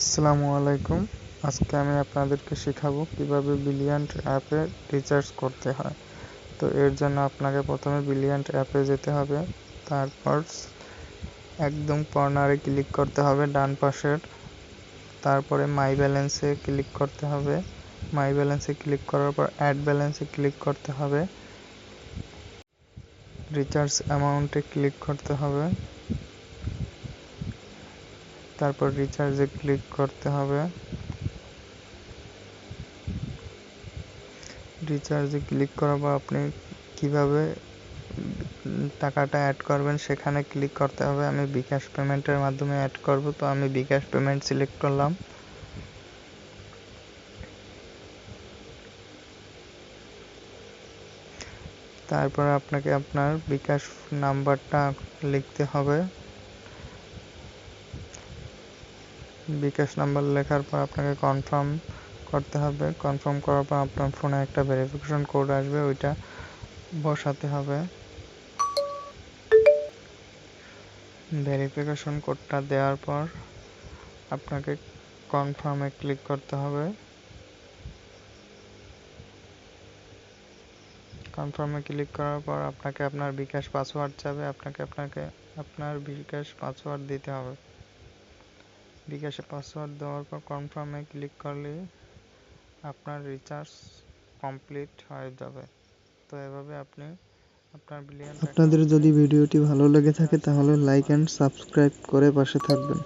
আসসালামু আলাইকুম। আজকে আমি আপনাদেরকে শেখাবো কীভাবে বিলিয়ান্ট অ্যাপে রিচার্জ করতে হয়। তো এর জন্য আপনাকে প্রথমে বিলিয়ান্ট অ্যাপে যেতে হবে। তারপর একদম কর্নারে ক্লিক করতে হবে ডান পাশের। তারপরে মাই ব্যালেন্সে ক্লিক করতে হবে। মাই ব্যালেন্সে ক্লিক করার পর অ্যাড ব্যালেন্সে ক্লিক করতে হবে। রিচার্জ অ্যামাউন্টে ক্লিক করতে হবে। তারপর রিচার্জে ক্লিক করতে হবে। রিচার্জে ক্লিক করার পর আপনি কীভাবে টাকাটা অ্যাড করবেন সেখানে ক্লিক করতে হবে। আমি বিকাশ পেমেন্টের মাধ্যমে অ্যাড করব, তো আমি বিকাশ পেমেন্ট সিলেক্ট করলাম। তারপরে আপনাকে আপনার বিকাশ নাম্বারটা লিখতে হবে। বিকাশ নাম্বার লেখার পর আপনাকে কনফার্ম করতে হবে। কনফার্ম করার পর আপনার ফোনে একটা ভেরিফিকেশন কোড আসবে, ওইটা বসাতে হবে। ভেরিফিকেশন কোডটা দেওয়ার পর আপনাকে কনফার্মে ক্লিক করতে হবে। কনফার্মে ক্লিক করার পর আপনাকে আপনার বিকাশ পাসওয়ার্ড চাবে, আপনাকে আপনাকে আপনার বিকাশ পাসওয়ার্ড দিতে হবে। বিকাশে পাসওয়ার্ড দেওয়ার পর কনফার্মে ক্লিক করলে আপনার রিচার্জ কমপ্লিট হয়ে যাবে। তো এভাবে আপনি আপনার বিলিয়ন আপনাদের যদি ভিডিওটি ভালো লেগে থাকে তাহলে লাইক অ্যান্ড সাবস্ক্রাইব করে পাশে থাকবেন।